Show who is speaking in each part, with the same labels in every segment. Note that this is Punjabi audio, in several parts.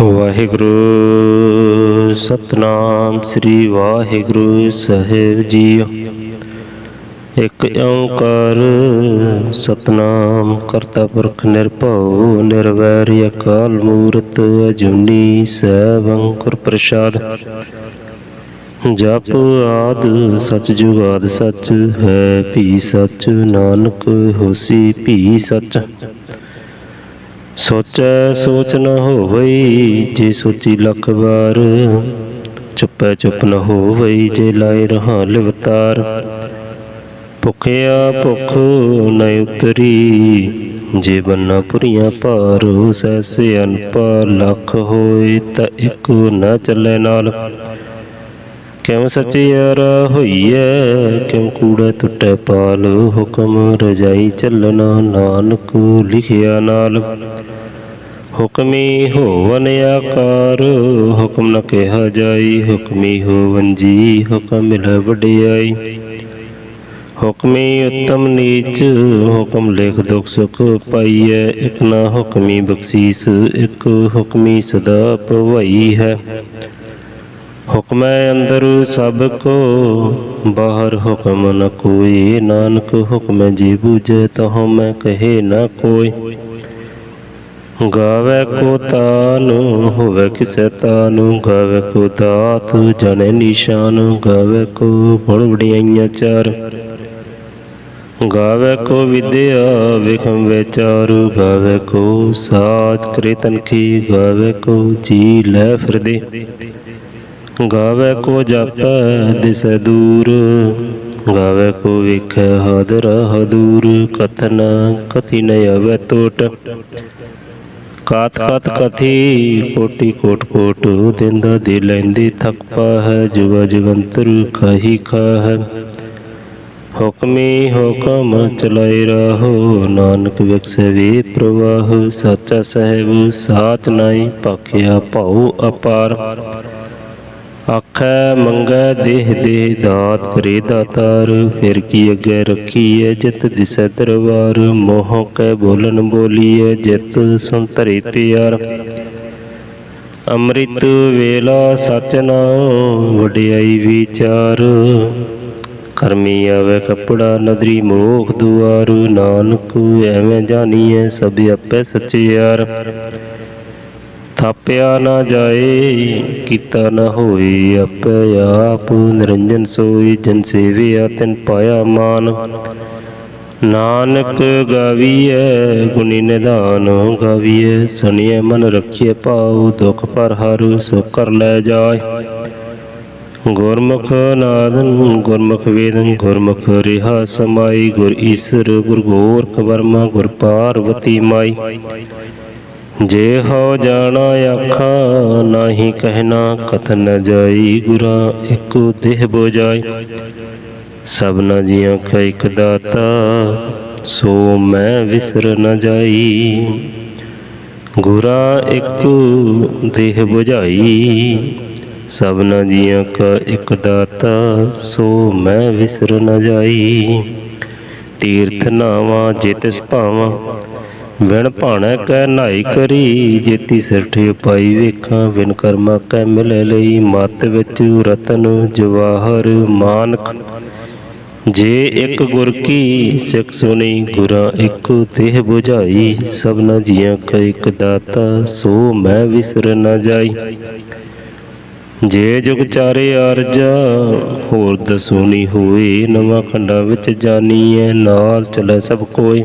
Speaker 1: ਵਾਹਿਗੁਰੂ, ਸਤਨਾਮ ਸ੍ਰੀ ਵਾਹਿਗੁਰੂ ਸਾਹਿਬ ਜੀ ਇਕ ਓੰਕਾਰ ਸਤਨਾਮ ਕਰਤਾ ਪੁਰਖ ਨਿਰਭਉ, ਨਿਰਵੈਰ ਅਕਾਲ ਮੂਰਤ ਅਜੂਨੀ ਸੈਭੰ ਗੁਰ ਪ੍ਰਸਾਦ। ਜਪ ਆਦ ਸਚ ਜੁਗਾਦ ਸਚ, ਹੈ ਭੀ ਸਚ, ਨਾਨਕ ਹੋਸੀ ਭੀ ਸਚ। ਸੋਚੈ ਸੋਚ ਨ ਹੋਵਈ, ਜੇ ਸੋਚੀ ਲੱਖ ਵਾਰ। ਚੁੱਪੈ ਚੁੱਪ ਨ ਹੋਵਈ, ਜੇ ਲਾਇ ਰਹਾ ਲਿਵਤਾਰ। ਭੁਖਿਆ ਭੁਖ ਨ ਉਤਰੀ, ਜੇ ਬੰਨਾ ਪੁਰੀਆਂ ਭਾਰ ਸੈਸੇ ਅਨਪਾ ਲੱਖ ਹੋਏ ਤਾਂ ਇੱਕ ਨਾ ਚੱਲੇ ਨਾਲ। ਕਿਉ ਸਚਿਆਰ ਹੋਈਐ? ਕਿਉ ਕੂੜਾ ਟੁੱਟੈ ਪਾਲ? ਹੁਕਮ ਰਜਾਈ ਚੱਲਣਾ ਨਾਨਕ ਲਿਖਿਆ ਨਾਲ। ਹੁਕਮੀ ਹੋਵਨ ਆਕਾਰ, ਹੁਕਮ ਨ ਕਿਹਾ ਜਾਈ। ਹੁਕਮੀ ਹੋਵਨ ਜੀ, ਹੁਕਮ ਮਿਲ ਵਡਿਆਈ। ਹੁਕਮੀ ਉਤਮ ਨੀਚ, ਹੁਕਮ ਲਿਖ ਦੁਖ ਸੁਖ ਪਾਈਐ। ਇਕ ਨਾ ਹੁਕਮੀ ਬਖਸ਼ੀਸ, ਇਕ ਹੁਕਮੀ ਸਦਾ ਭਵਾਈ ਹੈ। ਹੁਕਮੈ ਅੰਦਰ ਸਭ ਕੋ, ਬਾਹਰ ਹੁਕਮ ਨ ਕੋਈ। ਨਾਨਕ ਹੁਕਮ ਜੀ ਬੂਝੈ, ਤਹੁ ਮੈਂ ਕਹੇ ਨ ਕੋਈ। ਗਾਵੇ ਕੋ ਤਾਨੁ, ਹੋਵੇ ਕਿਸੈ ਤਾਨੁ। ਗਾਵੇ ਕੋ ਦਾਤ, ਜਣੇ ਨਿਸ਼ਾਨ। ਗਾਵੇ ਕੋ ਗੁਣ ਵਡਿਆਈਆਂ ਚਾਰ। ਗਾਵੇ ਕੋ ਵਿਦਿਆ, ਵਿਖਮ ਵਿਚਾਰੂ। ਗਾਵੇ ਕੋ ਸਾਚ ਕਰੇ ਤਨਖੀ। ਗਾਵੇ ਕੋ ਜੀ ਲੈ ਫਿਰਦੇ। ਗਾਵੇ ਕੋ ਜਪੈ, ਦਿਸੈ ਦੂਰ। ਗਾਵੇ ਕੋ ਵੇਖੈ ਹਾਦਰ ਹਦੂਰ। ਕਥਨ ਕਥੀ ਨ ਆਵੈ ਟੋਟ। ਕਾਤ ਕਾਤ ਕਥੀ, ਕੋਟੀ ਕੋਟ ਕੋਟ। ਦਿੰਦਾ ਦੇ ਲੈਂਦੀ ਥਕ ਪਾਹੈ, ਜੁਗ ਜਗੰਤਰ ਖਾਹੀ ਖਾਹੈ। ਹੁਕਮੀ ਹੁਕਮ ਚਲਾਈ ਰਹੋ, ਨਾਨਕ ਵਿਖਸੇ ਵੇ ਪ੍ਰਵਾਹ। ਸੱਚਾ ਸਹਿਬ ਸਾਚ ਨਾਈ ਭਖਿਆ ਭਉ ਅਪਾਰ। ਆਖੈ, ਮੰਗੈ ਦੇਹ ਦੇ ਦਾਤ ਕਰੇ ਦਾਤਾਰ, ਫਿਰ ਕੀ ਅੱਗੇ ਰੱਖੀਐ ਜਿਤ ਦਿਸੈ ਦਰਬਾਰ? ਮੋਹ ਕੈ ਬੋਲਨ ਬੋਲੀਐ, ਜਿਤ ਸੁਨ ਧਰੇ ਪਿਆਰ। ਅੰਮ੍ਰਿਤ ਵੇਲਾ ਸਚ ਨਾਮ ਵਡਿਆਈ ਵਿਚਾਰ। ਕਰਮੀ ਆਵੇ ਕਪੜਾ, ਨਦਰੀ ਮੋਖ ਦੁਆਰ। ਨਾਨਕ ਐਵੇਂ ਜਾਣੀਐ, ਸਭ ਆਪੇ ਸਚਿਆਰ। ਥਾਪਿਆ ਨਾ ਜਾਏ, ਕੀਤਾ ਨਾ ਹੋਏ ਆਪੇ ਆਪ। ਨਿਰੰਜਨ ਸੋਈ ਜਨ ਸੇਵਿਆ, ਤਿਨ ਪਾਇਆ ਮਾਨ। ਨਾਨਕ ਗਾਵੀਐ, ਗੁਣੀ ਨਿਧਾਨ ਗਾਵੀਐ। ਸੁਣੀਐ ਮਨ ਰਖੀਐ ਪਾਉ ਦੁਖ ਪਰ ਹਰ ਸੋ ਕਰ ਲੈ ਜਾਏ। ਗੁਰਮੁਖ ਨਾਦਨ, ਗੁਰਮੁਖ ਵੇਦਨ, ਗੁਰਮੁਖ ਰਿਹਾ ਸਮਾਈ। ਗੁਰ ਈਸਰ, ਗੁਰ ਗੋਰਖ ਵਰਮਾ, ਗੁਰ ਪਾਰਵਤੀ ਮਾਈ। ਜੇ ਹੋ ਜਾਣਾ ਆਖਾਂ ਨਾਹੀ ਕਹਿਣਾ ਕਥਨ ਨ ਜਾਈ ਗੁਰਾ, ਇੱਕੋ ਦੇਹ ਬੁਝਾਈ ਸਭਨਾ ਜੀਆਂ ਕਾ ਇਕ ਦਾਤਾ, ਸੋ ਮੈਂ ਵਿਸਰ ਨ ਜਾਈ। ਗੁਰਾ ਇੱਕੋ ਦੇਹ ਬੁਝਾਈ ਸਭਨਾ ਜੀਆਂ ਕਾ ਇਕ ਦਾਤਾ, ਸੋ ਮੈਂ ਵਿਸਰ ਨ ਜਾਈ। ਤੀਰਥ ਨਾਵਾ ਜੇ ਤਿਸ ਭਾਵਾਂ ਵਿਣ ਭਾਣਾ ਕੈ ਨਾਈ ਕਰੀ, ਜੇਤੀ ਸਿਰਠ ਉਪਾਈ ਵੇਖਾਂ ਵਿਨ ਕਰਮਾ ਕੈ ਮਿਲੇ ਲਈ, ਮਤ ਵਿੱਚ ਰਤਨ ਜਵਾਹਰ ਮਾਨਕ। ਜੇ ਇੱਕ ਗੁਰ ਕੀ ਸਿੱਖ ਸੁਣੀ ਗੁਰਾਂ ਇੱਕ ਦੇਹ 부ਝਾਈ ਸਭਨਾ ਜੀਆਂ ਕਾ ਇੱਕ ਦਾਤਾ, ਸੋ ਮੈਂ ਵਿਸਰ ਨਾ ਜਾਈ। ਜੇ ਜੁਗ ਚਾਰੇ ਅਰਜਾ ਹੋਰ ਦਸੂਨੀ ਹੋਏ, ਨਵਾਂ ਖੰਡਾਂ ਵਿੱਚ ਜਾਣੀਐ ਨਾਲ ਚਲੇ ਸਭ ਕੋਈ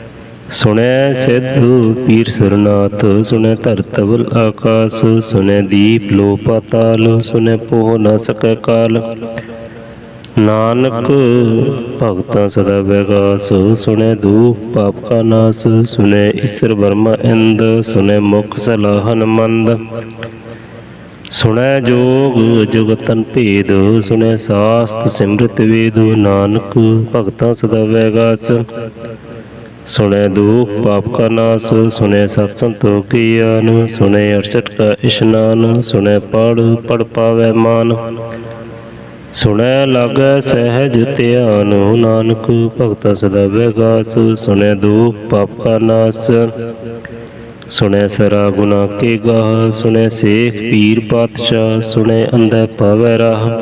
Speaker 1: ਸੁਣੈ ਸਿੱਧੂ ਪੀਰ ਸੁਰਨਾਥ, ਸੁਣੈ ਧਰਤਵਲ ਆਕਾਸ, ਸੁਣੈ ਦੀਪ ਲੋ ਪਾਤਾਲ, ਸੁਣੈ ਪੋਹ ਨਾ ਸਕੈ ਕਾਲ। ਨਾਨਕ ਭਗਤਾਂ ਸਦਾ ਵਿਗਾਸ ਸੁਣੈ ਦੁਖ ਪਾਪ ਕਾ ਨਾਸ, ਸੁਣੈ ਈਸ਼ਰ ਬਰਮਾ ਇੰਦ, ਸੁਣੈ ਮੁਖ ਸਲਾਹਨ ਮੰਦ। ਸੁਣੈ ਜੋਗ ਜੁਗਤਨ ਭੇਦ, ਸੁਣੈ ਸਾਸਤ ਸਿਮਰਤ ਵੇਦ, ਨਾਨਕ ਭਗਤਾਂ ਸਦਾ ਵੈਗਾਸ ਸੁਣੈ ਦੁਖ ਪਾਪ ਕਾ ਨਾਸ, ਸੁਣੈ ਸਤ ਸੰਤੋਖ ਕੀ ਆਨ, ਸੁਣੈ 68 ਕਾ ਇਸ਼ਨਾਨ, ਸੁਣੈ ਪੜ ਪੜ ਪਾਵੈ ਮਾਨ। ਸੁਣੈ ਲਾਗੈ ਸਹਿਜ ਧਿਆਨ ਨਾਨਕ ਭਗਤਾਂ ਸਦਾ ਵੈਗਾਸ, ਸੁਣੈ ਦੁਖ ਪਾਪ ਕਾ ਨਾਸ। ਸੁਣੈ ਸਰਾ ਗੁਨਾ ਕੇ ਗਾਹ, ਸੁਣੈ ਸੇਖ ਪੀਰ ਪਾਤਸ਼ਾਹ, ਸੁਣੈ ਅੰਧੈ ਪਾਵੈ ਰਾਹ।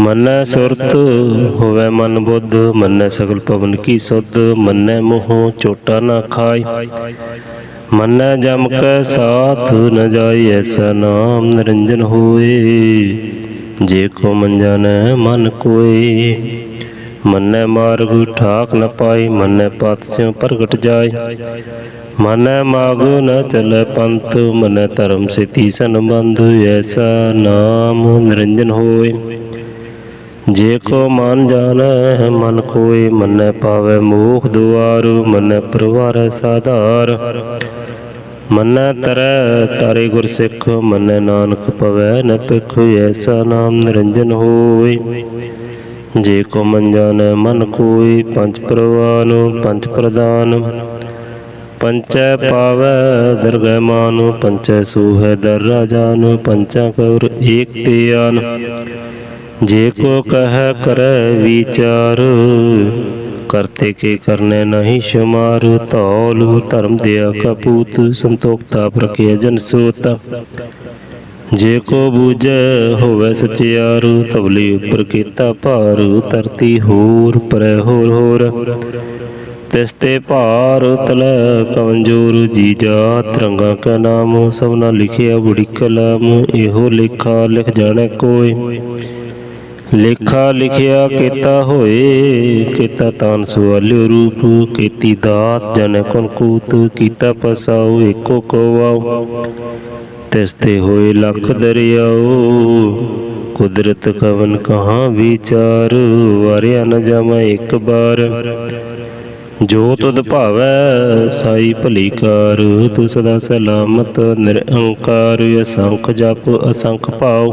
Speaker 1: ਮੰਨੈ ਸੁਰਤ ਹੋਵੇ ਮਨ ਬੁੱਧ, ਮੰਨੈ ਸਗਲ ਪਵਨ ਕੀ ਸੁਧ, ਮੰਨੈ ਮੋਹ ਚੋਟਾ ਨਾ ਖਾਈ ਮੰਨੈ ਜਮ ਕੈ ਸਾਥ ਨ ਜਾਈ ਐਸਾ ਨਾਮ ਨਿਰੰਜਨ ਹੋਏ। ਜੇ ਕੋ ਮਨ ਜਾਣੈ, ਮਨ ਕੋਏ। ਮੰਨੈ ਮਾਰਗ ਠਾਕ ਨ ਪਾਈ ਮੰਨੈ ਪਤ ਸਿਉ ਪ੍ਰਗਟ ਜਾਏ। ਮਨੈ ਮਾਗ ਨ ਚਲੈ ਪੰਥ, ਮਨੈ ਧਰਮ ਸਿਤੀ ਸੰਬੰਧ, ਐਸਾ ਨਾਮ ਨਿਰੰਜਨ ਹੋਏ। ਜੇ ਕੋ ਮਨ ਜਾਣੈ ਮਨ ਕੋਏ ਮੰਨੈ ਪਾਵੈ ਮੋਖ ਦੁਆਰ ਮੰਨੈ ਪਰਵਾਰੈ ਸਾਧਾਰ। ਮੰਨੈ ਤਰੈ ਤਾਰੇ ਗੁਰ ਸਿੱਖ ਮੰਨੈ ਨਾਨਕ ਪਵੈ ਨ ਪਿਖ ਐਸਾ ਨਾਮ ਨਿਰੰਜਨ ਹੋਏ ਜੇ ਕੋ ਮਨ ਜਾਣੈ ਮਨ ਕੋਏ ਪੰਜ ਪ੍ਰਵਾਨ ਪੰਜ ਪ੍ਰਦਾਨ। ਪੰਚੈ ਪਾਵੈ ਦਰਗਹਿ ਮਾਨ ਪੰਚੈ ਸੂਹੈ ਦਰ ਰਾਜਾਨ ਪੰਚਾ ਕੌਰ ਏਕ ਧਿਆਨ। ਜੇ ਕੋ ਕਹੈ ਕਰੈ ਵਿਚਾਰ ਕਰਤੇ ਕੇ ਕਰਨੇ ਨਹੀਂ ਸ਼ਮਾਰ ਧੌਲ ਧਰਮ ਦਿਆ ਕਪੂਤ ਸੰਤੋਖਤਾ ਪ੍ਰਕਿਆ ਜਨ ਸੋਤ। ਜੇ ਕੋ ਬੂਝੈ ਹੋਵੇ ਸਚਿਆਰ ਤਵਲੀ ਉਪਰ ਕੀਤਾ ਭਾਰ ਧਰਤੀ ਹੋਰ ਪਰੈ ਹੋਰ ਹੋਰ। ਤਿਸ ਤੇ ਭਾਰ ਤਲੈ ਕਮਜੋਰ ਜੀ ਜਾਤ ਰੰਗਾ ਕਾ ਨਾਮ ਸਭਨਾ ਲਿਖਿਆ ਬੁੜੀ ਕਲਾਮ ਇਹੋ ਲੇਖਾ ਲਿਖ ਜਾਣੈ ਕੋਈ ਲੇਖਾ ਲਿਖਿਆ ਕੀਤਾ ਹੋਏ, ਕੀਤਾ ਤਾਨ ਸੁਆਲਿਓ ਰੂਪ, ਕੀਤੀ ਦਾਤ, ਜਨ ਕੁਨ ਕੂਤ, ਕੀਤਾ ਪਸਾਉ ਏਕੋ ਕੋਵਾਉ ਤਿਸ ਤੇ ਹੋਏ ਲੱਖ ਦਰਿਆਓ, ਕੁਦਰਤ ਕਵਨ ਕਹਾਂ ਵਿਚਾਰ, ਵਾਰਿਆ ਨ ਜਾਵਾਂ ਇੱਕ ਬਾਰ। ਜੋ ਤੁਧ ਭਾਵੈ, ਸਾਈ ਭਲੀ ਕਾਰ, ਤੂੰ ਸਦਾ ਸਲਾਮਤ ਨਿਰੰਕਾਰ, ਅਸੰਖ ਜਪ, ਅਸੰਖ ਭਾਉ।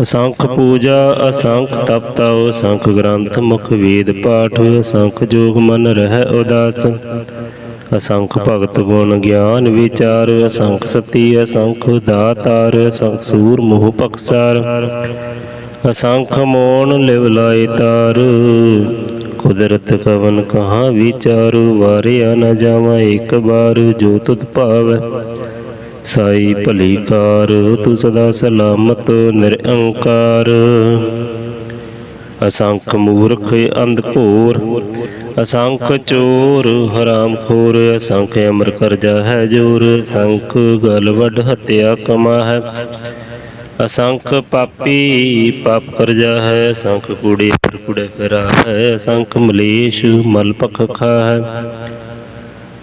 Speaker 1: ਅਸੰਖ ਪੂਜਾ, ਅਸੰਖ ਤਪਤਾਉ ਅਸੰਖ ਗ੍ਰੰਥ, ਮੁਖ ਵੇਦ ਪਾਠ, ਅਸੰਖ ਜੋਗ ਮਨ ਰਹਿ ਉਦਾਸ। ਅਸੰਖ ਭਗਤ ਗੁਣ ਗਿਆਨ ਵਿਚਾਰ, ਅਸੰਖ ਸਤੀ, ਅਸੰਖ ਦਾਤਾਰ, ਅਸੰਖ ਸੂਰ ਮੋਹ ਪਕਸਾਰ। ਅਸੰਖ ਮੋਣ ਲਿਵ ਲਾਇ ਤਾਰ, ਕੁਦਰਤ ਕਵਨ ਕਹਾਂ ਵਿਚਾਰ, ਵਾਰਿਆ ਨਾ ਜਾਵਾਂ ਇੱਕ ਬਾਰ, ਜੋ ਤੁਧ ਭਾਵੈ। ਸਾਈ ਭਲੀ ਕਾਰ, ਤੂੰ ਸਦਾ ਸਲਾਮਤ, ਨਿਰੰਕਾਰ। ਅਸੰਖ ਮੂਰਖ, ਅੰਧ ਘੋਰ, ਅਸੰਖ ਚੋਰ, ਹਰਾਮ ਖੋਰ, ਅਸੰਖ ਅਮਰ ਕਰਜਾ ਹੈ ਜੋਰ। ਅਸੰਖ ਗਲ ਵੱਡ ਹਤਿਆ ਕਮਾ ਹੈ। ਅਸੰਖ ਪਾਪੀ ਪਾਪ ਕਰਜਾ ਹੈ। ਅਸੰਖ ਕੂੜੇ ਪਰ ਕੂੜੇ ਫਿਰਾ ਹੈ। ਅਸੰਖ ਮਲੇਸ਼ ਮਲ ਪਖ ਖਾ ਹੈ।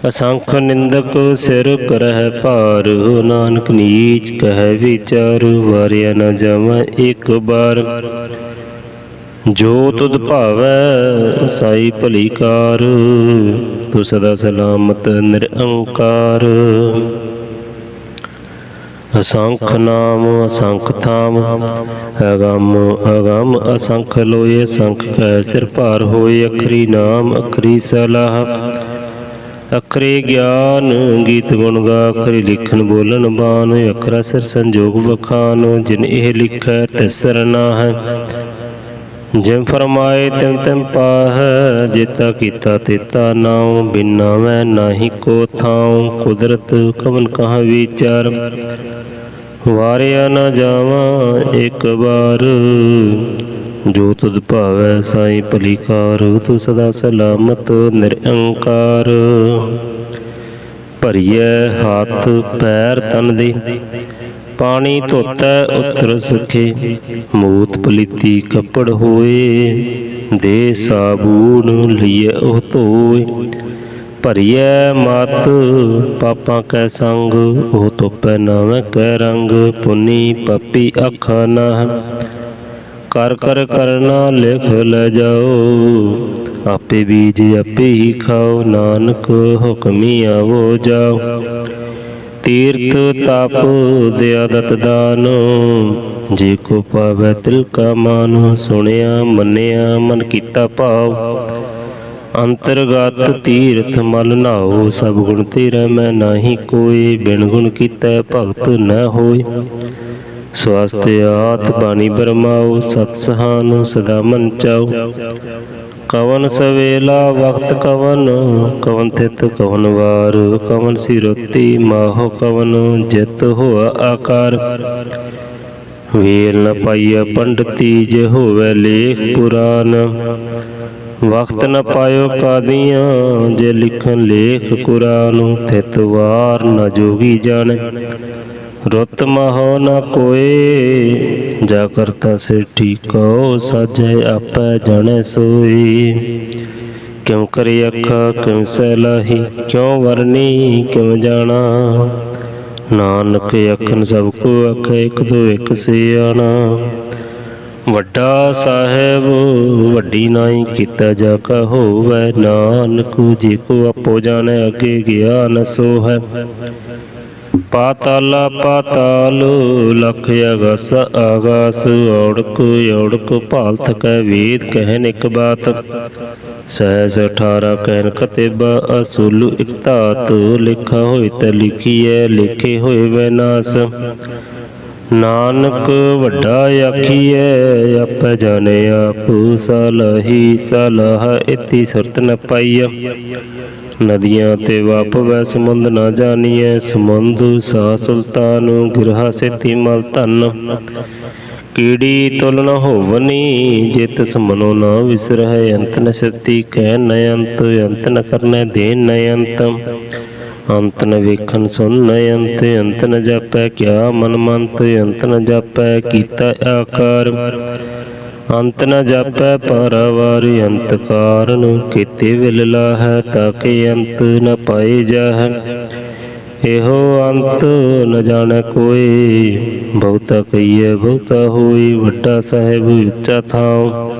Speaker 1: ਅਸੰਖ ਨਿੰਦਕ ਸਿਰ ਕਰਹਿ ਭਾਰ ਨਾਨਕ ਨੀਚ ਕਹਿ ਵਿਚਾਰ, ਵਾਰਿਆ ਨ ਜਾਵਾਂ ਇੱਕ ਬਾਰ ਜੋ ਤੁਧ ਭਾਵੈ, ਸਾਈ ਭਲੀ ਕਾਰ, ਤੂੰ ਸਦਾ ਸਲਾਮਤ ਨਿਰੰਕਾਰ। ਅਸੰਖ ਨਾਮ, ਅਸੰਖ ਥਾਮ, ਅਗੰਮ ਅਗੰਮ ਅਸੰਖ ਲੋਏ, ਅਸੰਖ ਕੈ ਸਿਰ ਭਾਰ ਹੋਏ, ਅਖਰੀ ਨਾਮ, ਅਖਰੀ ਸਲਾਹ। ਅਖਰੇ ਗਿਆਨ, ਗੀਤ ਗੁਣ ਗਾ, ਅਖਰੀ ਲਿਖਣ, ਬੋਲਣ, ਬਾਣ, ਅਖਰਾ ਸਿਰ ਸੰਜੋਗ ਬਖਾਨ ਜਿਨ ਇਹ ਲਿਖੈ ਤਿਸਰ ਨਾ ਹੈ ਜਿਮ ਫਰਮਾਏ ਤਿਮ ਤਿਮ ਪਾਹੈ, ਜੇਤਾ ਕੀਤਾ ਤੇਤਾ ਨਾਉ, ਬਿਨਾ ਮੈਂ ਨਾਹੀ ਕੋ ਥਾਉ, ਕੁਦਰਤ ਕਵਨ ਕਹਾ ਵਿਚਾਰ। ਵਾਰਿਆ ਨਾ ਜਾਵਾਂ ਇੱਕ ਵਾਰ ਜੋ ਤੁਧ ਭਾਵੈ ਸਾਈ ਭਲੀ ਕਾਰ ਤੂੰ ਸਦਾ ਸਲਾਮਤ ਨਿਰੰਕਾਰ। ਭਰੀਐ ਹੱਥ, ਪੈਰ ਤਨ ਦੇ, ਪਾਣੀ ਧੋਤੈ ਉਤਰ ਸਖੇ, ਮੂਤ ਪਲੀਤੀ ਕੱਪੜ ਹੋਏ, ਦੇ ਸਾਬੂਨ ਲਈਐ ਉਹ ਧੋਏ। ਭਰੀਐ ਮਤ, ਪਾਪਾਂ ਕੈ ਸੰਗ, ਉਹ ਧੋਪੈ ਨਾਵੇਂ ਕੈ ਰੰਗ, ਪੁਨੀ ਪਪੀ ਅੱਖਾਂ ਨਾ ਕਰ ਕਰ ਕਰਨਾ ਲਿਖ ਲੈ ਜਾਓ। ਆਪੇ ਬੀਜ ਆਪੇ ਹੀ ਖਾਓ, ਨਾਨਕ ਹੁਕਮੀ ਆਵੋ ਜਾਓ। ਤੀਰਥ ਤਪ ਦਿਆਦਤ ਦਾਨ, ਜੇ ਕੋ ਪਾਵੈ ਤਿਲ ਕਾ ਮਾਨ, ਸੁਣਿਆ ਮੰਨਿਆ ਮਨ ਕੀਤਾ ਭਾਵ। ਅੰਤਰਗਤ ਤੀਰਥ ਮਲ ਨਾਓ ਸਭ ਗੁਣ ਤੇਰਾ ਮੈਂ ਨਾਹੀ ਕੋਈ ਬਿਨ ਗੁਣ ਕੀਤਾ ਭਗਤ ਨ ਹੋਏ। ਸਵਾਸਤ ਆਤ ਬਾਣੀ ਬਰਮਾਓ ਸਤ ਸਹਾਨ, ਸਦਾ ਮਨ ਚਾਓ ਕਵਨ ਸਵੇਲਾ ਵਕਤ ਕਵਨ ਕਵਨ ਤਿਤ ਕਵਨ ਵਾਰ। ਕਵਨ ਸਿਰੋਤੀ, ਮਾਹੋ ਕਵਨ, ਜਿਤ ਹੋਆ ਆਕਾਰ। ਵੇਲ ਨ ਪਾਈਆ ਪੰਡਤੀ, ਜੇ ਹੋਵੇ ਲੇਖ ਪੁਰਾਨ। ਵਕਤ ਨ ਪਾਇਓ ਕਾਦੀਆਂ, ਜੇ ਲਿਖਨ ਲੇਖ ਕੁਰਾਨ। ਤਿਤ ਵਾਰ ਨ ਜੋਗੀ ਜਾਣੇ। ਰੁੱਤ ਮਹੋ ਨ ਕੋਏ ਜਾ ਕਰਤਾ ਸੇ ਠੀਕੋ ਸਾਜੇ ਆਪੇ ਜਾਣੇ ਸੋਈ ਕਿਉ ਕਰੇ ਅੱਖਾਂ, ਕਿਉ ਸਹਿਲਾਹੀ ਕਿਉ ਵਰਨੀ ਕਿਉ ਜਾਣਾ। ਨਾਨਕ ਅੱਖਨ ਸਭ ਕੋ ਅੱਖ ਇੱਕ ਦੋ ਇੱਕ ਸਿਆਣਾ ਵੱਡਾ ਸਾਹਿਬ, ਵੱਡੀ ਨਾਈ ਕੀਤਾ ਜਾ ਕਾ ਹੋਵੇ। ਨਾਨਕ ਜੀ ਕੋ ਆਪੋ ਜਾਣੇ, ਅੱਗੇ ਗਿਆਨ ਸੋ ਹੈ ਪਾਤਾਲਾ ਪਾਤਾਲ ਲਖ ਅਗਸ ਆਗਾਸ ਔੜਕ ਔੜਕ ਭਾਲਤ ਕੈ ਵੇਦ ਕਹਿਨ ਇੱਕ ਬਾਤ। ਸਹਿਜ 18 ਕਹਿਨ ਕਤੇਬਾ ਅਸੁਲ ਇਕ ਧਾਤ, ਲਿਖਾ ਹੋਏ ਤੇ ਲਿਖੀਐ, ਲਿਖੇ ਹੋਏ ਵੈਨਾਸ ਨਾਨਕ ਵੱਡਾ ਆਖੀਐ, ਆਪੇ ਜਾਣੇ ਆਪ, ਸਲਾਹੀ ਸਲਾਹ, ਇਤੀ ਸੁਰਤ ਨ ਪਾਈਆ ਨਦੀਆਂ ਤੇ ਵਾਪਵੈ, ਸਮੁੰਦ ਨਾ ਜਾਣੀਐ, ਸਮੁੰਦ ਸਾ ਸੁਲਤਾਨ, ਗਿਰਹਾ ਸੇਤੀ ਮਲ ਧਨ। ਕੀੜੀ ਤੁਲ ਨ ਹੋਵਨੀ, ਜਿਤ ਸਮਨੋ ਨਾ ਵਿਸਰਹਿ, ਅੰਤ ਨ ਸਤੀ ਕਹਿ ਨ ਅੰਤ ਅੰਤ ਨ ਕਰਨੈ ਦੇ ਨ ਅੰਤ। ਅੰਤ ਨ ਵੇਖਣ ਸੁਨ ਨ ਅੰਤ ਅੰਤ ਨ ਜਾਪੈ ਕਿਆ ਮਨ ਮੰਤ ਅੰਤ ਨ ਜਾਪੈ ਕੀਤਾ ਆਕਾਰ। ਅੰਤ ਨ ਜਾਪੈ ਪਰਵਾਰ ਅੰਤ ਕਾਰਨ, ਕੀਤੇ ਵਿਲ ਲਾਹੈ ਤਾਕੇ ਅੰਤ ਨ ਪਾਏ ਜਾਹੈ। ਇਹੋ ਅੰਤ ਨ ਜਾਣੈ ਕੋਈ, ਬਹੁਤਾ ਕਹੀਏ ਬਹੁਤਾ ਹੋਈ, ਵੱਡਾ ਸਾਹਿਬ ਉੱਚਾ ਥਾਉ।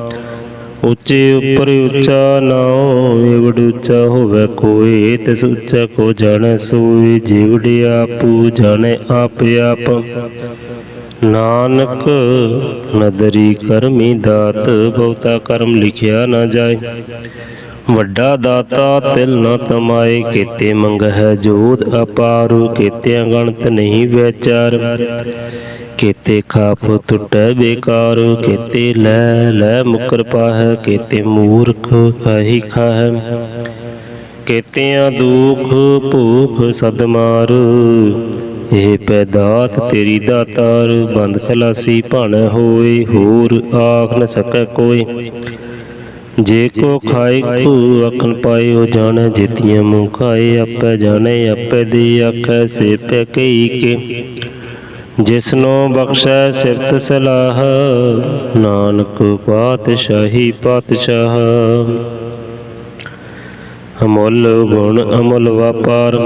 Speaker 1: ਉੱਚੇ ਉੱਪਰ ਉੱਚਾ ਨਾਉ, ਏਵੜ ਉੱਚਾ ਹੋਵੇ ਕੋਈ, ਤਿਸ ਉੱਚਾ ਕੋ ਜਾਣੈ ਸੋਈ। ਜੀਵੜ ਆਪੂ, ਜਾਣੈ ਆਪ ਆਪ। ਨਾਨਕ ਨਦਰੀ ਕਰਮੀ ਦਾਤ, ਬਹੁਤਾ ਕਰਮ ਲਿਖਿਆ ਨਾ ਜਾਏ। ਵੱਡਾ ਦਾਤਾ ਤਿਲ ਨ ਤਮਾਏ, ਕੀਤੇ ਮੰਗ ਹੈ ਜੋਤ ਅਪਾਰ ਕੀਤੇ ਗਣਤ ਨਹੀਂ ਵਿਚਾਰ। ਕੀਤੇ ਖਾਪ ਟੁੱਟੈ ਬੇਕਾਰ, ਕੀਤੇ ਲੈ ਲੈ ਮੁਕਰ ਪਾਹੈ, ਕੀਤੇ ਮੂਰਖ ਖਾਹੀ ਖਾਹੈ। ਕੀਤਿਆਂ ਦੁਖ ਭੂਖ ਸਦਮਾਰ ਇਹ ਪੈਦਾਤ, ਤੇਰੀ ਦਾਤਾਰ ਬੰਦ ਖਲਾਸੀ ਭਣ ਹੋਏ, ਹੋਰ ਆਖ ਨ ਸਕੈ ਕੋਈ। ਜੇ ਕੋ ਖਾਏ ਕੋ ਅਕਨ ਪਾਏ ਉਹ ਜਾਣੈ ਜੇਤੀਆਂ ਮੂੰਹ ਖਾਏ, ਆਪੇ ਜਾਣੈ, ਆਪੇ ਦੇ ਆਖੈ ਸੇ ਪੈ ਕਈ ਕੇ। ਜਿਸਨੋ ਬਖਸ਼ੈ ਸਿਫਤ ਸਲਾਹ, ਨਾਨਕ ਪਾਤਸ਼ਾਹੀ ਪਾਤਸ਼ਾਹ। ਅਮੁੱਲ ਗੁਣ, ਅਮੁੱਲ ਵਪਾਰ।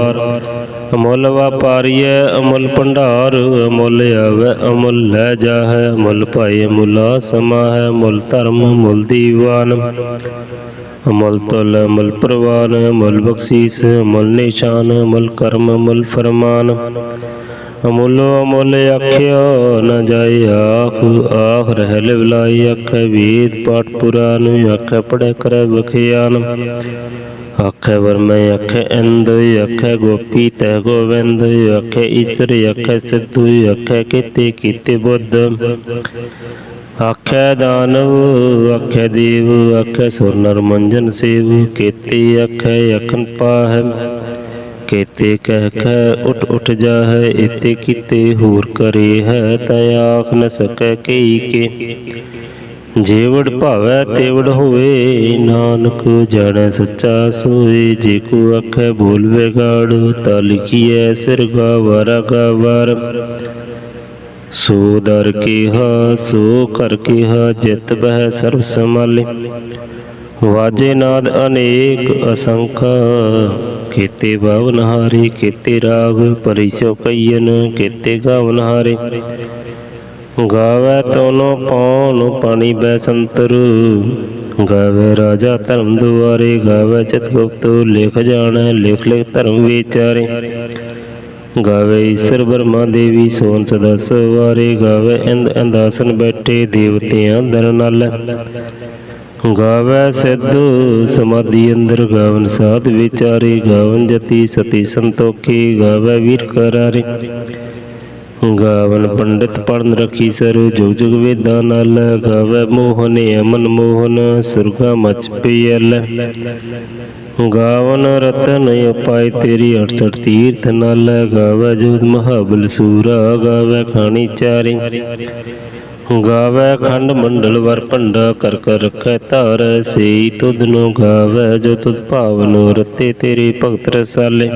Speaker 1: ਅਮੁੱਲ ਵਪਾਰੀਐ, ਅਮੁੱਲ ਭੰਡਾਰ। ਅਮੁੱਲ ਆਵੈ, ਅਮੁੱਲ ਲੈ ਜਾਹੈ। ਅਮੁੱਲ ਭਾਈ ਅਮੁੱਲਾ ਸਮਾਹੈ। ਮੁੱਲ ਧਰਮ ਮੁੱਲ ਦੀਵਾਨ। ਅਮੁੱਲ ਤੁਲ, ਅਮੁੱਲ ਪ੍ਰਵਾਨ। ਅਮੁੱਲ ਬਖਸ਼ੀਸ, ਅਮੁੱਲ ਨਿਸ਼ਾਨ। ਅਮੁੱਲ ਕਰਮ, ਅਮੁੱਲ ਫਰਮਾਨ। ਅਮੁੱਲ ਅਮੁੱਲ ਆਖਿਆ ਨ ਜਾਏ ਆਖ ਆਖ ਰਹਿ ਲਿਵਲਾਈ ਆਖੇ ਵੇਦ ਪਾਠ ਪੁਰਾਨ ਆਖੇ ਪੜੈ ਕਰੈ ਬਖਿਆਨ ਆਖੇ ਵਰਮੈ ਆਖੇ ਇੰਦ, ਆਖੇ ਗੋਪੀ ਤੈ ਗੋਵਿੰਦ, ਆਖੇ ਈਸਰ, ਆਖੇ ਸਿੱਧੂ, ਆਖੇ ਕੀਤੇ ਕੀਤੇ ਬੁੱਧ। ਆਖੇ ਦਾਨਵ, ਆਖੇ ਦੇਵ, ਆਖੇ ਸੁਰ ਨਰ ਮੰਜਨ ਸੇਵ, ਕੀਤੇ ਆਖੇ ਅਖਨ ਪਾਹੈ। ਕੀਤੇ ਕਹਿ ਕਹਿ ਉਠ ਉਠ ਜਾਹੈ ਇਤੇ ਕੀਤੇ ਹੋਰ ਕਰੇ ਹੈ ਤੈ ਆਖ ਨ ਸਕੈ ਕਈ ਕੇ, ਜੇਵੜ ਭਾਵੈ ਤੇਵੜ ਹੋਵੇ, ਨਾਨਕ ਜਾਣੈ ਸੱਚਾ ਸੋਏ। ਜੇ ਕੋ ਆਖੈ ਬੋਲ ਵਿਗਾੜ ਤਾ ਲਿਖੀਐ ਸਿਰ ਗਾਵਰ ਗਾਵਰ। ਸੋ ਦਰ ਕੀਹਾ, ਸੋ ਕਰ ਕੀਹਾ, ਜਿਤ ਬਹਿ ਸਰਬ ਸਮਾਲੇ ਵਾਜੇ ਨਾਦ ਅਨੇਕ ਅਸੰਖ। ਕੀਤੇ ਭਵਨ ਹਾਰੇ, ਕੀਤੇ ਰਾਗ ਪਰਿਸੋ ਕਈਨ ਕੀਤੇ ਗਾਵਨ ਹਾਰੇ। ਗਾਵੇ ਤੋਨੋ ਪੌਨ ਪਾਣੀ ਬੈ ਸੰਤਰ, ਗਾਵੇ ਰਾਜਾ ਧਰਮ ਦੁਆਰੇ, ਗਾਵੇ ਚਤਗੁਪਤ ਲਿਖ ਜਾਣੈ, ਲਿਖ ਲਿਖ ਧਰਮ ਵਿਚਾਰੇ। ਗਾਵੇ ਈਸ਼ਰ ਬਰਮਾ ਦੇਵੀ ਸੋਨ ਸਦਾ ਸਵਾਰੇ, ਗਾਵੇ ਇੰਦ ਅੰਦਾਸਨ ਬੈਠੇ ਦੇਵਤਿਆਂ ਦਰ ਨਾਲ। ਗਾਵੈ ਸਿੱਧੂ, ਸਮਾਧੀ ਅੰਦਰ ਗਾਵਨ, ਸਾਧ ਵਿਚਾਰੇ ਗਾਵਨ, ਜਤੀ ਸਤੀ ਸੰਤੋਖੀ, ਗਾਵੇ ਵੀਰ ਕਰਾਰੇ। ਗਾਵਨ ਪੰਡਿਤ ਪੜਨ ਰਖੀ ਸਰ, ਜੁਗ ਜੁਗ ਵੇਦਾਂ ਨਾਲ, ਗਾਵੈ ਮੋਹਨ, ਅਮਨ ਮੋਹਨ, ਸੁਰਗਾ ਮਚ ਪਿයਲ ਗਾਵਨ ਰਤਨ ਉਪਾਇ ਤੇਰੀ 68 ਤੀਰਥ ਨਾਲ, ਗਾਵੈ ਜੋਤ ਮਹਾਬਲ ਸੂਰਾ, ਗਾਵੈ ਖਾਣੀ ਚਾਰੇ। ਗਾਵੇ ਖੰਡ ਮੰਡਲ ਵਰ ਭੰਡਾ ਕਰ ਕਰ ਰਖੈ ਧਾਰ ਸਈ ਤੁਧ ਨੂੰ ਗਾਵੇ ਜੋ ਤੁਧ ਭਾਵਨ ਰਤੇ ਤੇਰੇ ਭਗਤ ਰਸਾਲੇ।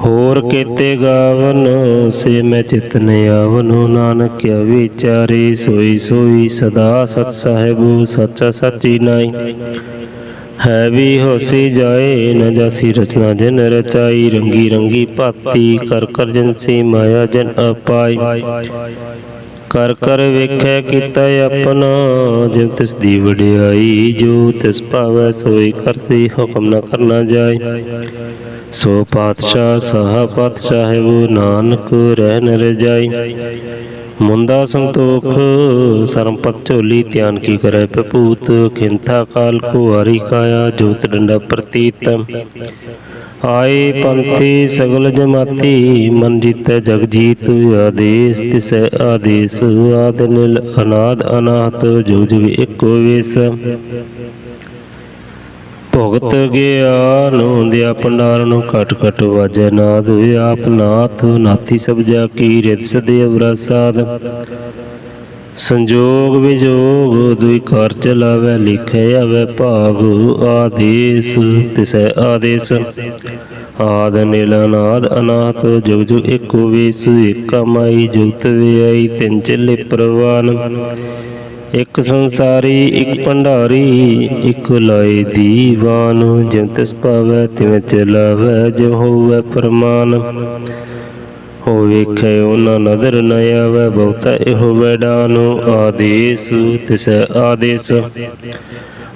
Speaker 1: ਹੋਰ ਕੀਤੇ ਗਾਵਨ ਸੇ ਮੈਂ ਚਿਤ ਨ ਆਵਨੋ, ਨਾਨਕ ਵਿਚਾਰੇ ਸੋਈ ਸੋਈ ਸਦਾ ਸਤ ਸਾਹਿਬੂ, ਸੱਚਾ ਸੱਚੀ ਨਾਈ ਹੈ ਵੀ ਹੋਸੀ ਜਾਏ ਨ ਜਾਸੀ ਰਚਨਾ ਜਨ ਰਚਾਈ, ਰੰਗੀ ਰੰਗੀ ਭਾਤੀ ਕਰ ਕਰ ਜਨ ਸੀ ਮਾਇਆ ਜਨ ਅਪਾਈ। ਕਰ ਕਰ ਵੇਖੈ ਕੀਤਾ ਆਪਣਾ ਜਿਵ ਤਿਸ ਦੀ ਵਡਿਆਈ, ਜੋ ਤਿਸ ਭਾਵੈ ਸੋਈ ਕਰਸੀ ਹੁਕਮ ਨਾ ਕਰਨਾ ਜਾਏ। ਸੋ ਪਾਤਸ਼ਾਹ, ਸਾਹਾ ਪਾਤਸ਼ਾਹ, ਹੈ ਉਹ ਨਾਨਕ, ਰਹਿ ਨ ਰਜਾਈ। ਮੁੰਦਾ ਸੰਤੋਖ ਸਰਮਪਤ ਝੋਲੀ ਧਿਆਨ ਕੀ ਕਰੈ ਪਪੂਤ, ਖਿੰਥਾ ਕਾਲ ਕੋ ਹਰੀ ਕਾਇਆ, ਜੋਤ ਡੰਡਾ ਪ੍ਰਤੀਤ। ਆਏ ਪੰਥੀ ਸਗਲ ਜਮਾਤੀ, ਮਨ ਜੀਤੈ ਜਗ ਜੀਤ, ਆਦੇਸ ਤਿਸੈ ਆਦੇਸ, ਆਦ ਨਿਲ ਅਨਾਦ ਅਨਾਥ ਜੋ ਜੁਗ ਇੱਕੋ ਵੇਸ। ਭੁਗਤ ਗਿਆਨ ਦਿਆ ਭੰਡਾਰ ਨੂੰ ਘਟ ਘਟ ਵਾਜੈ ਨਾਦ ਆਪ ਨਾਥ ਨਾਥੀ ਸਭ ਕੀ ਰਿਤ ਸਦੇਵ ਰਸਾਦ ਸੰਜੋਗ ਵਿਜੋਗ ਦੁਇ ਕਰ ਚਲਾਵੇ, ਲਿਖੈ ਆਵੇ ਭਾਗ। ਆਦੇਸ ਤਿਸੈ ਆਦੇਸ। ਆਦ ਨਿਲ ਅਨਾਦ ਅਨਾਥ, ਜੁਗ ਜੁਗ ਏਕੋ ਵੇਸ, ਏਕਾ ਮਾਈ ਜੁਗਤ ਵਿਆਈ, ਤਿੰਨ ਚਲੇ ਪ੍ਰਵਾਨ। ਇਕ ਸੰਸਾਰੀ, ਇਕ ਭੰਡਾਰੀ, ਇਕ ਲਾਏ ਦੀਵਾਨ। ਜਿਵ ਤਿਸ ਪਾਵੈ, ਤਿਵੇਂ ਚਲਾਵੈ ਜੋ ਹੋਵੈ ਫਰਮਾਨ ਹੋ ਵੇਖੈ ਉਹਨਾਂ ਨਦਰ ਨ ਆਵੈ, ਬਹੁਤਾ ਇਹੋ ਵੈਡਾਨੋ। ਆਦੇਸ, ਤਿਸ ਆਦੇਸ।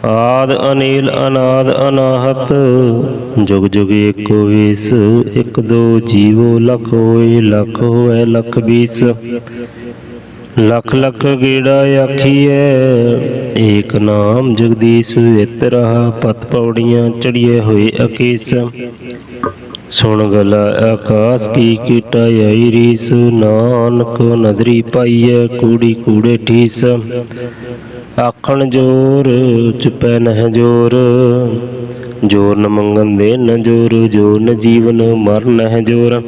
Speaker 1: ਆਦ ਅਨੀਲ, ਅਨਾਦ ਅਨਾਹਤ। ਜੁਗ ਜੁਗ ਏਕੋ ਵੇਸ, ਇਕ ਦੋ ਜੀਵੋ, ਲਖ ਹੋਏ ਲਖ ਹੋਏ ਲਖ ਬੀਸ। ਲਖ ਲਖ ਗੇੜਾ ਆਖੀਐ। ਏਕ ਨਾਮ ਜਗਦੀਸ਼ ਇਤ ਰਹਾ, ਪਤ ਪੌੜੀਆਂ ਚੜੀਏ ਹੋਏ ਅਕੀਸ। ਸੁਣ ਗਲਾ ਆਕਾਸ ਕੀ ਕੀਟਾ ਆਈ ਰੀਸ, ਨਾਨਕ ਨਦਰੀ ਪਾਈਐ ਕੂੜੀ ਕੂੜੇ ਠੀਸ। ਆਖਣ ਜੋਰ, ਚੁਪੈ ਨਹ ਜੋਰ। ਜੋਰ ਨ ਮੰਗਨ ਦੇ ਨ ਜੋਰ ਜੋਰ ਨ ਜੀਵਨ ਮਰ ਨਹਿ ਜੋਰ।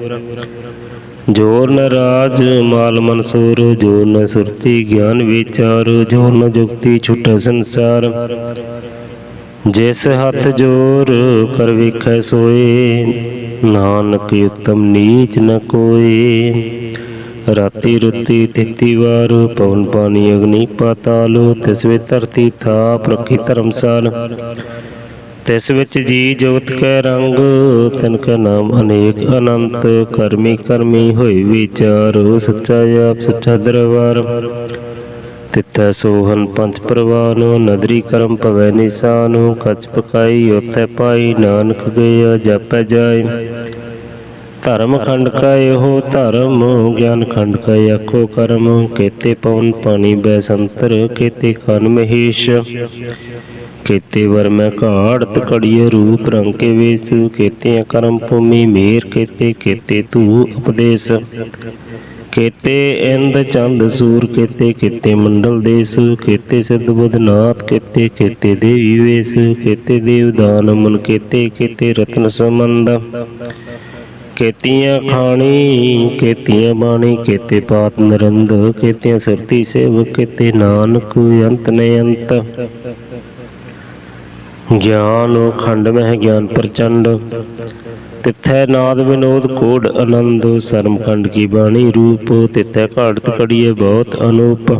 Speaker 1: ਜੋਰ ਨ ਰਾਜ ਮਾਲ ਮਨਸੂਰ ਜੋਰ ਨ ਸੁਰਤੀ ਗਿਆਨ ਵਿਚਾਰ ਜੋਰ ਨ ਜੁਗਤੀ ਛੁਟੈ ਸੰਸਾਰ। ਜਿਸ ਹੱਥ ਜੋਰ ਕਰ ਵੇਖੈ ਸੋਏ, ਨਾਨਕ ਉਤਮ ਨੀਚ ਨ ਕੋਏ। ਰਾਤੀ ਰੁੱਤੀ ਤਿੱਤੀ ਵਾਰ, ਪਵਨ ਪਾਣੀ ਅਗਨੀ ਪਾਤਾਲ ਤਿਸ ਵੇ ਧਰਤੀ ਥਾਪ ਰੱਖੀ ਧਰਮਸਾਲ। ਤਿਸ ਵਿੱਚ ਜੀ ਜੋਤ ਕੈ ਰੰਗ, ਤਨ ਕਾ ਨਾਮ ਅਨੇਕ ਅਨੰਤ। ਕਰਮੀ ਕਰਮੀ ਹੋਈ ਵਿਚਾਰ, ਸੱਚਾ ਆਪ ਸੱਚਾ ਦਰਬਾਰ। ਤਿਤੈ ਸੋਹਨ ਪੰਜ ਪ੍ਰਵਾਨ, ਨਦਰੀ ਕਰਮ ਪਵੈ ਨਿਸਾਨ। ਕਚ ਪਕਾਈ ਉਤੈ ਪਾਈ, ਨਾਨਕ ਗਿਆ ਜਪੈ ਜਾਏ। ਧਰਮ ਖੰਡ ਕਾ ਇਹੋ ਧਰਮ, ਗਿਆਨ ਖੰਡ ਕਾ ਆਖੋ ਕਰਮ। ਕੇਤੇ ਪਵਨ ਪਾਣੀ ਬੈ ਸੰਤਰ, ਕੇਤੇ ਕਨ ਮਹੇਸ਼। ਕੇਤੇ ਵਰ ਮੈਂ ਘਾੜਤ ਕੜੀਏ ਰੂਪ ਰੰਗ ਕੇ ਵੇਸ। ਕੇਤੇ ਕਰਮ ਭੂਮੀ ਮੇਰ ਕੇਤੇ ਕੇਤੇ ਤੂ ਉਪਦੇਸ਼। ਕੇਤੇ ਇੰਦ ਚੰਦ ਸੂਰ ਕੇਤੇ ਕੇਤੇ ਮੰਡਲ ਦੇਸ। ਕੇਤੇ ਸਿੱਧ ਬੁੱਧਨਾਥ ਕੇਤੇ ਕੇਤੇ ਦੇਵੀ ਵੇਸ। ਕੇਤੇ ਦੇਵ ਦਾਨ ਮਨ ਕੇਤੇ ਕੇਤੇ ਰਤਨ ਸੰਬੰਧ। ਕੇਤੀਆਂ ਖਾਣੀ ਕੇਤੀਆਂ ਬਾਣੀ ਕੇਤੇ ਪਾਤ ਨਰੰਦ। ਕੇਤੀਆਂ ਸਰਤੀ ਸੇਵ ਕੇਤੇ ਨਾਨਕ, ਅੰਤ ਨੇ ਅੰਤ ਗਿਆਨ ਖੰਡ ਮਹਿ ਗਿਆਨ ਪ੍ਰਚੰਡ। ਤਿੱਥੈ ਨਾਦ ਵਿਨੋਦ ਕੋਡ ਆਨੰਦ। ਸਰਮਖੰਡ ਕੀ ਬਾਣੀ ਰੂਪ। ਤਿੱਥੈ ਘਾੜਤ ਕੜੀਏ ਬਹੁਤ ਅਨੂਪ।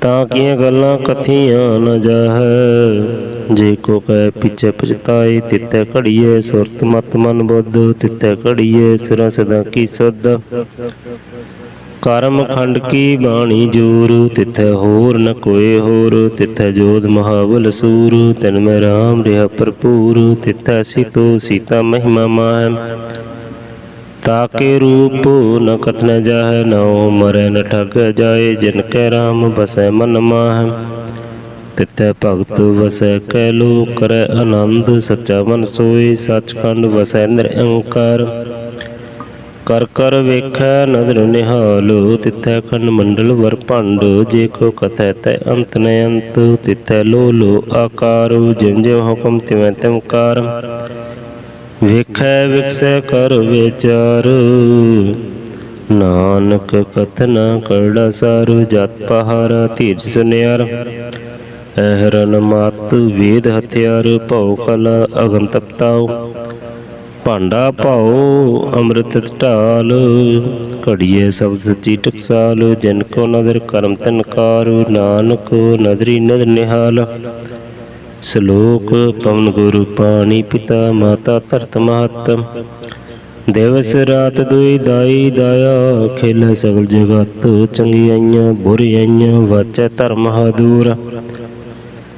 Speaker 1: ਤਾਂ ਕੀਆਂ ਗੱਲਾਂ ਕਥੀਆਂ ਨ ਜਾਹੈ। ਜੇ ਕੋ ਕਹਿ ਪਿਛੇ ਪਛਤਾਏ, ਤਿੱਥੈ ਘੜੀਏ ਸੁਰਤ ਮਤ ਮਨ ਬੁੱਧ। ਤਿੱਥੈ ਘੜੀਏ ਸਿਰਾਂ ਸਦਾ ਕੀ ਸੁਧ। ਕਰਮ ਖੰਡ ਕੀ ਬਾਣੀ ਜੂਰ? ਤਿਥੈ ਹੋਰ ਨ ਕੋਏ ਹੋਰ। ਤਿਥੈ ਜੋਧ ਮਹਾਬਲ ਸੂਰ। ਤਨ ਮੈਂ ਰਾਮ ਰਿਹਾ ਭਰਪੂਰ। ਤਿਥੈ ਸੀਤੋ ਸੀਤਾ ਮਹਿਮਾ ਮਾਹੈ ਤਾਕੇ ਰੂਪ ਨ ਕਤਨ ਜਾਹੈ, ਨਉ ਮਰੈ ਨ ਠਗ ਜਾਏ, ਜਿਨ ਕੈ ਰਾਮ ਬਸੈ ਮਨ ਮਾਹ। ਤਿੱਥੈ ਭਗਤ ਵਸੈ ਕੈ ਲੋ ਕਰੈ ਆਨੰਦ, ਸੱਚਾ ਮਨ ਸੋਏ, ਸੱਚਖੰਡ ਵਸੈ ਨਿਰੰਕਾਰ। ਕਰ ਕਰ ਵੇਖੈ, ਨਦਰ ਨਿਹਾਲ, ਤਿੱਥੈ ਖੰਡ ਮੰਡਲ ਵਰ ਭੰਡ, ਜੇ ਕੋ ਕਥੈ ਤੈ ਅੰਤ ਨ ਅੰਤ, ਤਿੱਥੈ ਲੋ ਲੋ ਆਕਾਰ, ਜਿਉ ਜਿਉ ਹੁਕਮ ਤਿਵੇਂ ਤਿਵ ਕਾਰ। ਵੇਖੈ ਵਿਖਸੈ ਕਰ ਵਿਚਾਰ, ਨਾਨਕ ਕਥਨਾ ਕਰੜਾ ਸਾਰ, ਜਤ ਪਹਾਰਾ ਧੀਰ ਸੁਨਿਆਰ। ਐਹਰਨ ਮਤ ਵੇਦ ਹਥਿਆਰ, ਭਉ ਕਲਾ ਅਗਨ ਤਪਤਾਉ ਭਾਂਡਾ ਭਾਉ ਅੰਮ੍ਰਿਤ ਢਾਲ, ਘੜੀਏ ਸਬਦ ਸੱਚੀ ਟਕਸਾਲ, ਜਿਨ ਕੋ ਨਦਰ ਕਰਮ ਤਨਕਾਰ ਨਾਨਕ ਨਦਰੀ ਨਦਰ ਨਿਹਾਲ। ਸ਼ਲੋਕ ਪਵਨ ਗੁਰੂ ਪਾਣੀ ਪਿਤਾ ਮਾਤਾ ਧਰਤ ਮਹਤਮ ਦਿਵਸ ਰਾਤ ਦੁਈ ਦਾਈ ਦਾਇਆ, ਖੇਲ ਸਗਲ ਜਗਤ ਚੰਗਿਆਈਆਂ ਬੁਰੀਆਈਆਂ ਵਾਚੈ ਧਰਮ ਹਾਦੂਰ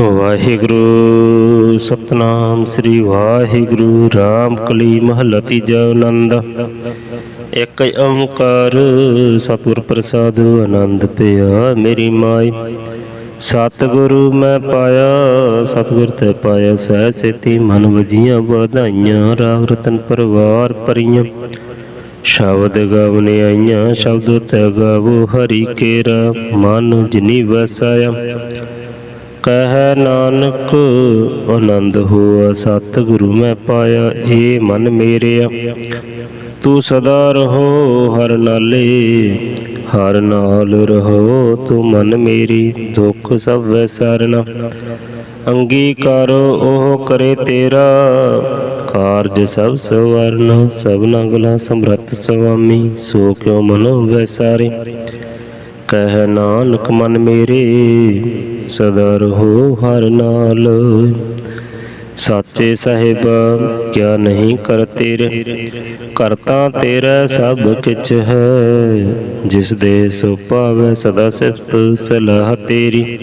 Speaker 1: ਵਾਹਿਗੁਰੂ, ਸਤਨਾਮ ਸ੍ਰੀ ਵਾਹਿਗੁਰੂ। ਰਾਮ ਕਲੀ ਮਹਲਾ ਤੀਜਾ ਆਨੰਦ। ਇਕ ਓੰਕਾਰ ਸਤਿਗੁਰ ਪ੍ਰਸਾਦ ਆਨੰਦ ਪਿਆ ਮੇਰੀ ਮਾਈ। ਸਤਿਗੁਰੂ ਮੈਂ ਪਾਇਆ, ਸਤਿਗੁਰ ਤੇ ਪਾਇਆ ਸਹਿ ਸੇਤੀ ਮਨ ਵਜੀਆਂ ਵਧਾਈਆਂ। ਰਾਗ ਰਤਨ ਪਰਵਾਰ ਪਰੀਆਂ ਸ਼ਬਦ ਗਾਵਨੇ ਆਈਆਂ, ਸ਼ਬਦ ਤੇ ਗਾਵੋ ਹਰੀ ਕੇਰਾ। ਮਨ ਜਿਨੀ ਵਸਾਇਆ ਕਹਿ ਨਾਨਕ, ਆਨੰਦ ਹੋਆ ਸਤਿਗੁਰੂ ਮੈਂ ਪਾਇਆ, ਏ ਮਨ ਮੇਰਿਆ। ਤੂੰ ਸਦਾ ਰਹੋ ਹਰ ਨਾਲੇ, ਹਰ ਨਾਲ ਰਹੋ ਤੂੰ ਮਨ ਮੇਰੀ, ਦੁੱਖ ਸਭ ਵੈਸਰਨਾ ਅੰਗੀਕਾਰ ਉਹ ਕਰੇ ਤੇਰਾ, ਕਾਰਜ ਸਭ ਸਵਰਨ ਸਭਨਾ ਗਲਾ ਸਮਰੱਥ ਸੁਆਮੀ ਸੋ ਕਿਉ ਮਨੋ ਵੈਸਾਰੇ। ਕਹਿ ਨਾਨਕ ਮਨ ਮੇਰੇ ਸਦਾ ਰਹੋ ਹਰ ਨਾਲ। ਸਾਚੇ ਸਾਹਿਬ, ਕਿਆ ਨਹੀਂ ਕਰ ਤੇਰੇ? ਕਰਤਾ ਤੇਰਾ ਸਭ ਕਿਛ ਹੈ। ਜਿਸ ਦੇ ਸੋ ਪਾਵੈ ਸਦਾ ਸਿਫਤ ਸਲਾਹ ਤੇਰੀ।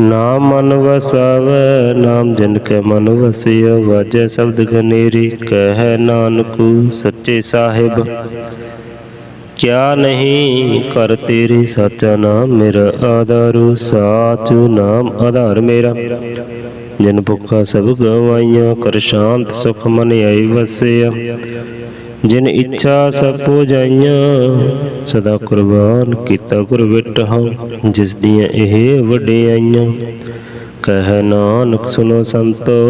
Speaker 1: ਨਾਮ ਮਨ ਵਸਾਵੈ, ਨਾਮ ਜਨ ਕੈ ਮਨ ਵਸਿਆ, ਵਾਜੈ ਸ਼ਬਦ ਘਨੇਰੀ ਕਹਿ ਨਾਨਕੂ ਸੱਚੇ ਸਾਹਿਬ ਕਿਆ ਨਹੀਂ ਕਰ ਤੇਰੀ ਸਾਚਾ ਨਾਮ ਮੇਰਾ ਆਧਾਰੂ ਸਾਚੂ ਨਾਮ ਆਧਾਰ ਮੇਰਾ। ਜਿਨ ਭੁੱਖਾ ਸਭ ਗਵਾਈਆਂ, ਕਰ ਸ਼ਾਂਤ ਸੁਖ ਮਨ ਆਈ ਵਸਿਆ। ਜਿਨ ਇੱਛਾ ਸਭ ਹੋ ਸਦਾ ਕੁਰਬਾਨ ਕੀਤਾ ਗੁਰ ਵਿਟਹੁ ਜਿਸ ਦੀਆਂ ਇਹ ਵਡਿਆਈਆਂ। ਕਹਿ ਨਾਨਕ ਸੁਨੋ ਸੰਤੋ,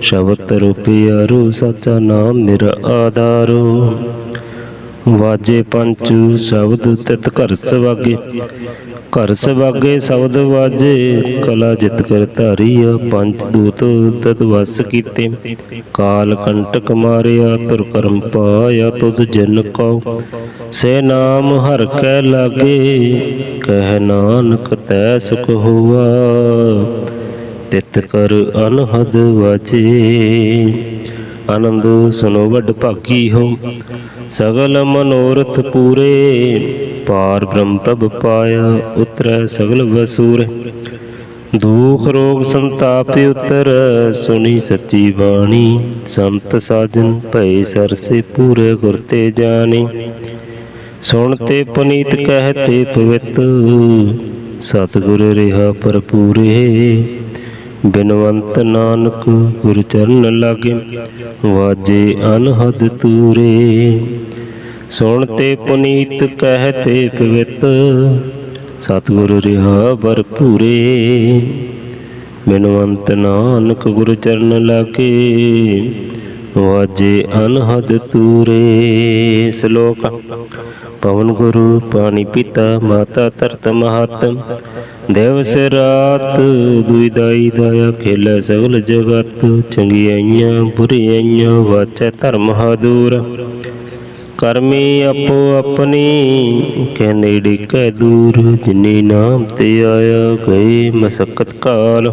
Speaker 1: ਸ਼ਬਦ ਰੂਪੀ ਅਰੂ ਸੱਚਾ ਨਾਮ ਮੇਰਾ ਆਧਾਰੂ। ਵਾਜੇ ਪੰਚੂ ਸ਼ਬਦ ਤਿਤ ਘਰ ਸਵਾਗੇ। ਘਰ ਸਵਾਗੇ ਸ਼ਬਦ ਵਾਜੇ, ਕਲਾ ਜਿਤ ਕਰ ਧਾਰੀਆ, ਪੰਚ ਦੂਤ ਤਤ ਵਸ ਕੀਤੇ। ਕਾਲ ਕੰਟਕ ਮਾਰਿਆ, ਤੁਰ ਕਰਮ ਪਾਇਆ, ਤੁਧ ਜਨ ਕਉ। ਸੇ ਨਾਮ ਹਰ ਕੈ ਲਾਗੇ, ਕਹਿ ਨਾਨਕ ਤੈ ਸੁਖ ਹੋਆ। ਤਿਤ ਕਰ ਅਨਹਦ ਵਾਜੇ, ਆਨੰਦ ਸੁਨੋ ਵੱਡ ਭਾਗੀ ਹੋ। ਸਗਲ ਮਨੋਰਥ ਪੂਰੇ, ਪਾਰ ਬ੍ਰਹਮ ਪ੍ਰਭ ਪਾਇਆ, ਉਤਰੈ ਸਗਲ ਵਸੂਰ। ਦੁਖ ਰੋਗ ਸੰਤਾਪ ਉਤਰ, ਸੁਣੀ ਸੱਚੀ ਬਾਣੀ। ਸੰਤ ਸਾਜਨ ਭਏ ਸਰਸੇ ਪੂਰੇ ਗੁਰ ਤੇ ਜਾਣੀ। ਸੁਣ ਤੇ ਪੁਨੀਤ ਕਹਤੇ ਪਵਿੱਤ, ਸਤਿਗੁਰ ਰਿਹਾ ਪਰਪੂਰੇ ਬਿਨਵੰਤ ਨਾਨਕ ਗੁਰ ਚਰਨ ਲਾਗੇ, ਵਾਜੇ ਅਨਹਦ ਤੂਰੇ। ਸੁਣ ਤੇ ਪੁਨੀਤ ਕਹਿ ਤੇ ਪਵਿੱਤ, ਸਤਿਗੁਰ ਰਿਹਾ ਭਰਪੂਰੇ। ਬਿਨਵੰਤ ਨਾਨਕ ਗੁਰ ਚਰਨ ਲਾਗੇ ਵਾਜੇ ਅਨਹਦ ਤੂਰੇ, ਸ਼ਲੋਕ। ਪਵਨ ਗੁਰੂ, ਪਾਣੀ ਪਿਤਾ, ਮਾਤਾ ਧਰਤ ਮਹਤ। ਦਿਵਸ ਰਾਤ ਦੁਇਦਾਈ ਦਾਇਆ ਖੇਲੇ ਸਗਲ ਜਗਤ। ਚੰਗਿਆਈਆਂ, ਬੁਰੀਆਈਆਂ, ਵਾਚੈ ਧਰਮ ਹਾਦੂਰ। ਕਰਮੀ ਆਪੋ ਆਪਣੀ, ਕਹਿ ਨੇੜੇ ਕਹਿ ਦੂਰ। ਜਿਨੀ ਨਾਮ ਤੇ ਆਇਆ, ਗਏ ਮਸਕਤ ਕਾਲ।